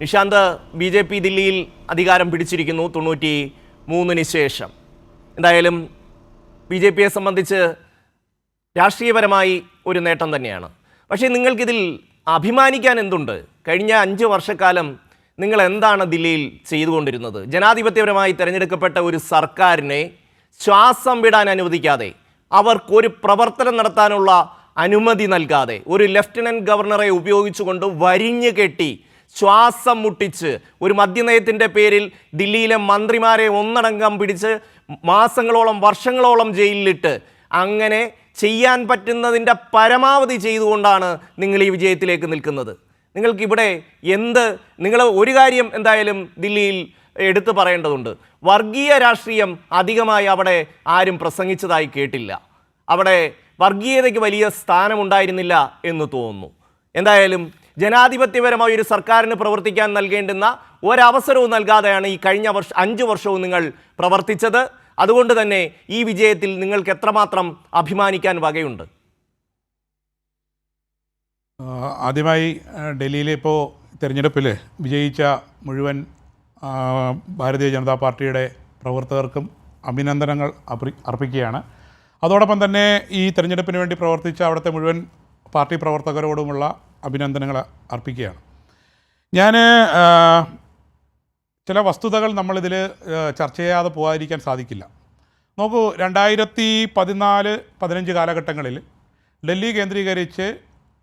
Nishant B J P ദില്ലിയിൽ അധികാരം പിടിച്ചിരിക്കുന്നു തൊണ്ണൂറ്റി മൂന്നിന് ശേഷം. എന്തായാലും ബി ജെ പിയെ സംബന്ധിച്ച് രാഷ്ട്രീയപരമായി ഒരു നേട്ടം തന്നെയാണ്. പക്ഷേ നിങ്ങൾക്കിതിൽ അഭിമാനിക്കാൻ എന്തുണ്ട്? കഴിഞ്ഞ അഞ്ച് വർഷക്കാലം നിങ്ങൾ എന്താണ് ദില്ലിയിൽ ചെയ്തുകൊണ്ടിരുന്നത്? ജനാധിപത്യപരമായി തിരഞ്ഞെടുക്കപ്പെട്ട ഒരു സർക്കാരിനെ ശ്വാസം വിടാൻ അനുവദിക്കാതെ അവർക്കൊരു പ്രവർത്തനം നടത്താനുള്ള അനുമതി നൽകാതെ ഒരു ലഫ്റ്റനന്റ് ഗവർണറെ ഉപയോഗിച്ചുകൊണ്ട് വരിഞ്ഞു കെട്ടി ശ്വാസം മുട്ടിച്ച് ഒരു മദ്യനയത്തിന്റെ പേരിൽ ദില്ലിയിലെ മന്ത്രിമാരെ ഒന്നടങ്കം പിടിച്ച് മാസങ്ങളോളം വർഷങ്ങളോളം ജയിലിലിട്ട് അങ്ങനെ ചെയ്യാൻ പറ്റുന്നതിന്റെ പരമാവധി ചെയ്തുകൊണ്ടാണ് നിങ്ങൾ ഈ വിജയത്തിലേക്ക് നിൽക്കുന്നത്. നിങ്ങൾക്കിവിടെ എന്ത് നിങ്ങൾ ഒരു കാര്യം എന്തായാലും ദില്ലിയിൽ എടുത്തു പറയേണ്ടതുണ്ട്. വർഗീയ രാഷ്ട്രീയം അധികമായി അവിടെ ആരും പ്രസംഗിച്ചതായി കേട്ടില്ല. അവിടെ വർഗീയതയ്ക്ക് വലിയ സ്ഥാനമുണ്ടായിരുന്നില്ല എന്ന് തോന്നുന്നു. എന്തായാലും ജനാധിപത്യപരമായ ഒരു സർക്കാരിന് പ്രവർത്തിക്കാൻ നൽകേണ്ടുന്ന ഒരവസരവും നൽകാതെയാണ് ഈ കഴിഞ്ഞ വർഷം അഞ്ച് വർഷവും നിങ്ങൾ പ്രവർത്തിച്ചത്. അതുകൊണ്ട് തന്നെ ഈ വിജയത്തിൽ നിങ്ങൾക്ക് എത്രമാത്രം അഭിമാനിക്കാൻ വകയുണ്ട്? ആദ്യമായി ഡൽഹിയിലെ ഇപ്പോൾ തിരഞ്ഞെടുപ്പിൽ വിജയിച്ച മുഴുവൻ ഭാരതീയ ജനതാ പാർട്ടിയുടെ പ്രവർത്തകർക്കും അഭിനന്ദനങ്ങൾ അർപ്പിക്കുകയാണ്. അതോടൊപ്പം തന്നെ ഈ തിരഞ്ഞെടുപ്പിന് വേണ്ടി പ്രവർത്തിച്ച അവിടുത്തെ മുഴുവൻ പാർട്ടി പ്രവർത്തകരോടുമുള്ള അഭിനന്ദനങ്ങൾ അർപ്പിക്കുകയാണ്. ഞാൻ ചില വസ്തുതകൾ നമ്മളിതിൽ ചർച്ച ചെയ്യാതെ പോകാതിരിക്കാൻ സാധിക്കില്ല. നോക്കൂ രണ്ടായിരത്തി പതിനാല് പതിനഞ്ച് കാലഘട്ടങ്ങളിൽ ഡൽഹി കേന്ദ്രീകരിച്ച്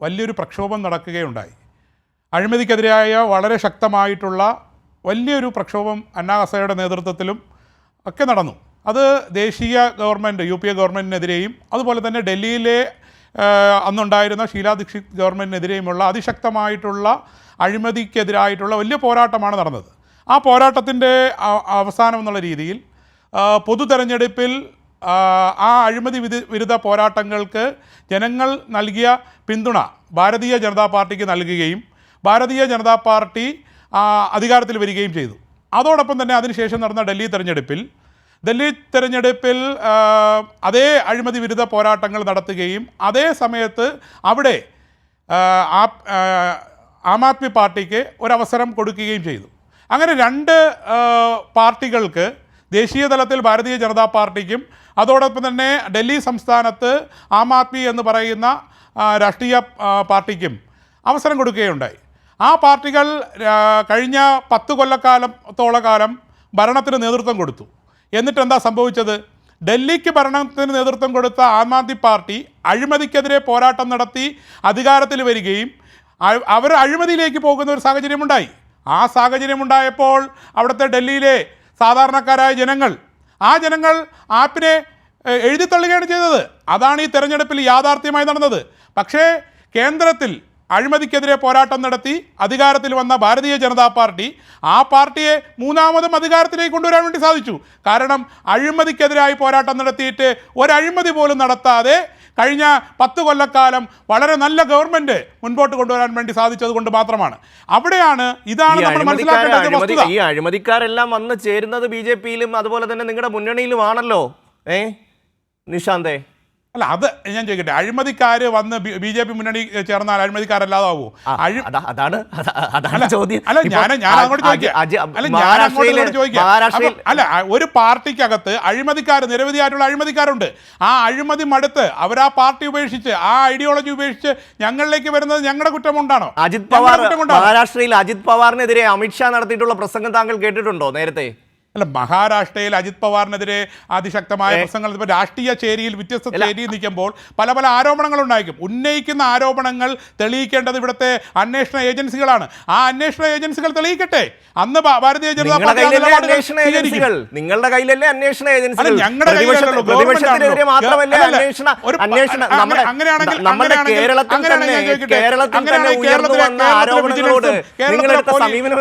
വലിയൊരു പ്രക്ഷോഭം നടക്കുകയുണ്ടായി. അഴിമതിക്കെതിരായ വളരെ ശക്തമായിട്ടുള്ള വലിയൊരു പ്രക്ഷോഭം അന്നാ ഹസയുടെ നേതൃത്വത്തിലും ഒക്കെ നടന്നു. അത് ദേശീയ ഗവൺമെന്റ് യു പി എ ഗവൺമെന്റിനെതിരെയും അതുപോലെ തന്നെ ഡൽഹിയിലെ അന്നുണ്ടായിരുന്ന ഷീലാ ദീക്ഷിത് ഗവൺമെന്റിനെതിരെയുമുള്ള അതിശക്തമായിട്ടുള്ള അഴിമതിക്കെതിരായിട്ടുള്ള വലിയ പോരാട്ടമാണ് നടന്നത്. ആ പോരാട്ടത്തിന്റെ അവസാനം എന്നുള്ള രീതിയിൽ പൊതു തെരഞ്ഞെടുപ്പിൽ ആ അഴിമതി വിധി വിരുദ്ധ പോരാട്ടങ്ങൾക്ക് ജനങ്ങൾ നൽകിയ പിന്തുണ ഭാരതീയ ജനതാ പാർട്ടിക്ക് നൽകുകയും ഭാരതീയ ജനതാ പാർട്ടി അധികാരത്തിൽ വരികയും ചെയ്തു. അതോടൊപ്പം തന്നെ അതിനുശേഷം നടന്ന ഡൽഹി തെരഞ്ഞെടുപ്പിൽ ഡൽഹി തെരഞ്ഞെടുപ്പിൽ അതേ അഴിമതി വിരുദ്ധ പോരാട്ടങ്ങൾ നടത്തുകയും അതേ സമയത്ത് അവിടെ ആ, ആദ്മി പാർട്ടിക്ക് ഒരവസരം കൊടുക്കുകയും ചെയ്തു. അങ്ങനെ രണ്ട് പാർട്ടികൾക്ക് ദേശീയ തലത്തിൽ ഭാരതീയ ജനതാ പാർട്ടിക്കും അതോടൊപ്പം തന്നെ ഡൽഹി സംസ്ഥാനത്ത് ആം ആദ്മി എന്ന് പറയുന്ന രാഷ്ട്രീയ പാർട്ടിക്കും അവസരം കൊടുക്കുകയുണ്ടായി. ആ പാർട്ടികൾ കഴിഞ്ഞ പത്ത് കൊല്ലക്കാലത്തോളം കാലം ഭരണത്തിന് നേതൃത്വം കൊടുത്തു. എന്നിട്ട് എന്താ സംഭവിച്ചത്? ഡൽഹിക്ക് ഭരണത്തിന് നേതൃത്വം കൊടുത്ത ആം ആദ്മി പാർട്ടി അഴിമതിക്കെതിരെ പോരാട്ടം നടത്തി അധികാരത്തിൽ വരികയും അവർ അഴിമതിയിലേക്ക് പോകുന്ന ഒരു സാഹചര്യമുണ്ടായി. ആ സാഹചര്യമുണ്ടായപ്പോൾ അവിടുത്തെ ഡൽഹിയിലെ സാധാരണക്കാരായ ജനങ്ങൾ ആ ജനങ്ങൾ ആപ്പിനെ എഴുതിത്തള്ളുകയാണ് ചെയ്തത്. അതാണ് ഈ തെരഞ്ഞെടുപ്പിൽ യാഥാർത്ഥ്യമായി നടന്നത്. പക്ഷേ കേന്ദ്രത്തിൽ അഴിമതിക്കെതിരെ പോരാട്ടം നടത്തി അധികാരത്തിൽ വന്ന ഭാരതീയ ജനതാ പാർട്ടി ആ പാർട്ടിയെ മൂന്നാമതും അധികാരത്തിലേക്ക് കൊണ്ടുവരാൻ വേണ്ടി സാധിച്ചു. കാരണം അഴിമതിക്കെതിരായി പോരാട്ടം നടത്തിയിട്ട് ഒരഴിമതി പോലും നടത്താതെ കഴിഞ്ഞ പത്ത് കൊല്ലക്കാലം വളരെ നല്ല ഗവൺമെന്റ് മുൻപോട്ട് കൊണ്ടുവരാൻ വേണ്ടി സാധിച്ചത് കൊണ്ട് മാത്രമാണ്. അവിടെയാണ് ഇതാണ് നമ്മൾ അഴിമതിക്കാർ മനസ്സിലാക്കേണ്ട ഒരു അഴിമതി വസ്തുത. ഈ അഴിമതിക്കാരെല്ലാം വന്ന് ചേരുന്നത് ബി ജെ പിയിലും അതുപോലെ തന്നെ നിങ്ങളുടെ മുന്നണിയിലുമാണല്ലോ. ഏ? നിഷാന്തേ അല്ല അത് ഞാൻ ചോദിക്കട്ടെ. അഴിമതിക്കാര് വന്ന് ബി ജെ പി മുന്നണി ചേർന്നാൽ അഴിമതിക്കാരല്ലാതാവോ? അതാണ് അതാണ് അല്ല, ചോദ്യം. അല്ല ഞാൻ ഞാൻ അങ്ങോട്ട് ചോദിക്കാം അല്ല ഞാൻ അങ്ങോട്ട് ചോദിക്കാം അല്ല ഒരു പാർട്ടിക്കകത്ത് അഴിമതിക്കാർ നിരവധിയായിട്ടുള്ള അഴിമതിക്കാരുണ്ട്. ആ അഴിമതി മടുത്ത് അവർ ആ പാർട്ടി ഉപേക്ഷിച്ച് ആ ഐഡിയോളജി ഉപേക്ഷിച്ച് ഞങ്ങളിലേക്ക് വരുന്നത് ഞങ്ങളുടെ കുറ്റം ഉണ്ടാണോ അജിത് പവാർ മഹാരാഷ്ട്രയിൽ അജിത് പവാറിനെതിരെ അമിത്ഷാ നടത്തിയിട്ടുള്ള പ്രസംഗം താങ്കൾ കേട്ടിട്ടുണ്ടോ നേരത്തെ? അല്ല മഹാരാഷ്ട്രയിൽ അജിത് പവാറിനെതിരെ അതിശക്തമായ പ്രശ്നങ്ങൾ ഇപ്പോൾ രാഷ്ട്രീയ ചേരിയിൽ വ്യത്യസ്ത ചേരിയിൽ നിൽക്കുമ്പോൾ പല പല ആരോപണങ്ങൾ ഉണ്ടായിരിക്കും. ഉന്നയിക്കുന്ന ആരോപണങ്ങൾ തെളിയിക്കേണ്ടത് ഇവിടുത്തെ അന്വേഷണ ഏജൻസികളാണ്. ആ അന്വേഷണ ഏജൻസികൾ തെളിയിക്കട്ടെ. അന്ന് ഭാരതീയ ജനതാ പാർട്ടി നിങ്ങളുടെ കയ്യിലല്ലേ അന്വേഷണ ഏജൻസികൾ? ഞങ്ങളുടെ അങ്ങനെയാണെങ്കിൽ- നമ്മുടെ കേരളത്തിൽ തന്നെ കേരളത്തിൽ തന്നെ ഉയർന്നു വന്ന ആരോപണങ്ങളോട് നിങ്ങളെടുത്ത സമീപനം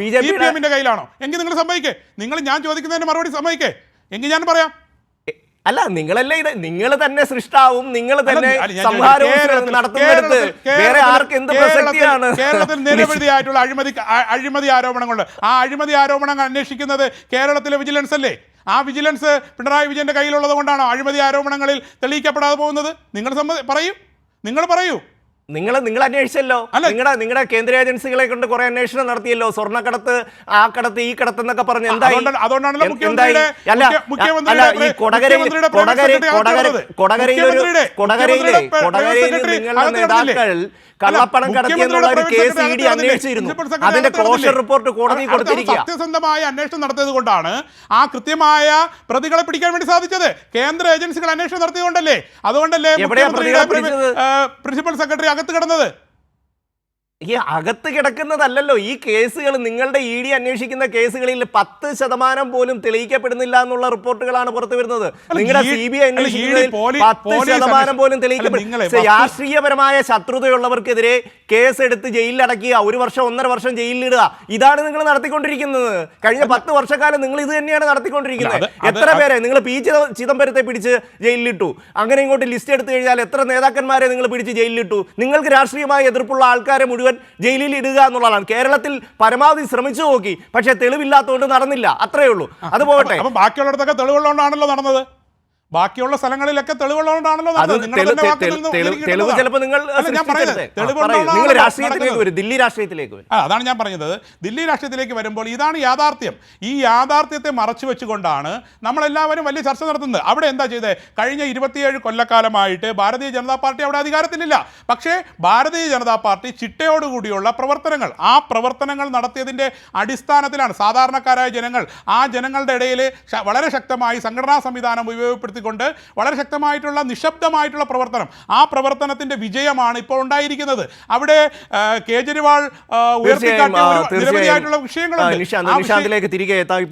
ബി ജെ പി എമ്മിന്റെ കയ്യിലാണോ? എങ്കിൽ നിങ്ങൾ സമ്മതിക്കേ. നിങ്ങൾ ഞാൻ ചോദിക്കുന്നതിന് മറുപടി സമ്മതിക്കേ. എങ്കിൽ ഞാൻ പറയാം. അല്ല നിങ്ങളല്ലേ ഇത്? നിങ്ങൾ തന്നെ സൃഷ്ടാവും നിങ്ങൾ തന്നെ സംഹാരവും കേരളത്തിൽ- നടത്തുന്നിടത്ത് വേറെ ആർക്ക് എന്ത് പ്രസക്തിയാണ്? കേരളത്തിൽ നിരവധിയായിട്ടുള്ള അഴിമതി അഴിമതി ആരോപണങ്ങളുണ്ട് ആ അഴിമതി ആരോപണങ്ങൾ അന്വേഷിക്കുന്നത് കേരളത്തിലെ വിജിലൻസ് അല്ലേ? ആ വിജിലൻസ് പിണറായി വിജയന്റെ കയ്യിലുള്ളത് കൊണ്ടാണോ അഴിമതി ആരോപണങ്ങളിൽ തെളിയിക്കപ്പെടാതെ പോകുന്നത്? നിങ്ങൾ സമ്മതി പറയൂ. നിങ്ങൾ പറയൂ. നിങ്ങൾ നിങ്ങൾ അന്വേഷിച്ചല്ലോ. നിങ്ങളുടെ നിങ്ങളുടെ കേന്ദ്ര ഏജൻസികളെ കൊണ്ട് കുറെ അന്വേഷണം നടത്തിയല്ലോ. സ്വർണക്കടത്ത് ആ കടത്ത് ഈ കടത്ത് എന്നൊക്കെ പറഞ്ഞ് എന്തായി? ഈ കൊടകരയിൽ കൊടകര കൊടകര കൊടകരയിലെ നിങ്ങളുടെ നേതാക്കൾ കള്ളപ്പണം കടത്തിയെന്നുള്ള ഒരു കേസ് പ്രൈവറ്റ് ഇ ഡി അന്വേഷിച്ചിരുന്നു. അതിന്റെ ക്ലോഷർ റിപ്പോർട്ട് കോടതി കൊടുത്തിരിക്കുക. സത്യസന്ധമായ അന്വേഷണം നടത്തിയത് കൊണ്ടാണ് ആ കൃത്യമായ പ്രതികളെ പിടിക്കാൻ വേണ്ടി സാധിച്ചത്. കേന്ദ്ര ഏജൻസികൾ അന്വേഷണം നടത്തിയതുകൊണ്ടല്ലേ? അതുകൊണ്ടല്ലേ പ്രിൻസിപ്പൽ സെക്രട്ടറി അകത്ത് കിടന്നത്? ഈ അകത്ത് കിടക്കുന്നതല്ലല്ലോ ഈ കേസുകൾ നിങ്ങളുടെ ഇ ഡി അന്വേഷിക്കുന്ന കേസുകളിൽ പത്ത് ശതമാനം പോലും തെളിയിക്കപ്പെടുന്നില്ല എന്നുള്ള റിപ്പോർട്ടുകളാണ് പുറത്തു വരുന്നത്. നിങ്ങളുടെ സി ബി ഐ അന്വേഷിക്കുന്നതിൽ പത്ത് ശതമാനം പോലും തെളിയിക്കപ്പെടും. രാഷ്ട്രീയപരമായ ശത്രുതയുള്ളവർക്കെതിരെ കേസെടുത്ത് ജയിലിലടക്കുക ഒരു വർഷം ഒന്നര വർഷം ജയിലിലിടുക. ഇതാണ് നിങ്ങൾ നടത്തിക്കൊണ്ടിരിക്കുന്നത്. കഴിഞ്ഞ പത്ത് വർഷക്കാലം നിങ്ങൾ ഇത് തന്നെയാണ് നടത്തിക്കൊണ്ടിരിക്കുന്നത്. എത്ര പേരെ? നിങ്ങൾ പി. ചിദംബരത്തെ പിടിച്ച് ജയിലിലിട്ടു. അങ്ങനെ ഇങ്ങോട്ട് ലിസ്റ്റ് എടുത്തു കഴിഞ്ഞാൽ എത്ര നേതാക്കന്മാരെ നിങ്ങൾ പിടിച്ച് ജയിലിലിട്ടു? നിങ്ങൾക്ക് രാഷ്ട്രീയമായ എതിർപ്പുള്ള ആൾക്കാരെ മുഴുവൻ ജയിലിൽ ഇടുക എന്നുള്ളതാണ്. കേരളത്തിൽ പരമാവധി ശ്രമിച്ചു നോക്കി. പക്ഷേ തെളിവില്ലാത്തതുകൊണ്ട് നടന്നില്ല. അത്രേ ഉള്ളൂ. അത് പോകട്ടെ. ബാക്കിയുള്ളിടത്തൊക്കെ തെളിവുള്ളതുകൊണ്ടാണല്ലോ നടന്നത്. ബാക്കിയുള്ള സ്ഥലങ്ങളിലൊക്കെ തെളിവുള്ളതുകൊണ്ടാണല്ലോ. തെളിവ് ചിലപ്പോൾ നിങ്ങൾ നിങ്ങൾ രാഷ്ട്രീയത്തിലേക്ക്. വരും. ദില്ലി രാഷ്ട്രീയത്തിലേക്ക് വരും. അതാണ് ഞാൻ പറഞ്ഞത് ദില്ലി രാഷ്ട്രീയത്തിലേക്ക് വരുമ്പോൾ ഇതാണ് യാഥാർത്ഥ്യം. ഈ യാഥാർത്ഥ്യത്തെ മറച്ചു വെച്ചുകൊണ്ടാണ് നമ്മളെല്ലാവരും വലിയ ചർച്ച നടത്തുന്നത്. അവിടെ എന്താ ചെയ്തത് കഴിഞ്ഞ ഇരുപത്തിയേഴ് കൊല്ലക്കാലമായിട്ട് ഭാരതീയ ജനതാ പാർട്ടി അവിടെ അധികാരത്തിലില്ല. പക്ഷേ ഭാരതീയ ജനതാ പാർട്ടി ചിട്ടയോടുകൂടിയുള്ള പ്രവർത്തനങ്ങൾ ആ പ്രവർത്തനങ്ങൾ നടത്തിയതിന്റെ അടിസ്ഥാനത്തിലാണ് സാധാരണക്കാരായ ജനങ്ങൾ ആ ജനങ്ങളുടെ ഇടയിൽ വളരെ ശക്തമായി സംഘടനാ സംവിധാനം ഉപയോഗപ്പെടുത്തിക്കൊണ്ട് വളരെ ശക്തമായിട്ടുള്ള നിശബ്ദമായിട്ടുള്ള പ്രവർത്തനം. ആ പ്രവർത്തനത്തിന്റെ വിജയമാണ് ഇപ്പോൾ ഉണ്ടായിരിക്കുന്നത്. അവിടെ കേജരിവാൾ ഉയർത്തിക്കാട്ടിയ നിരവധിയായിട്ടുള്ള വിഷയങ്ങളുണ്ട്. നിഷാന്തിലേക്ക് തിരികെ എത്താം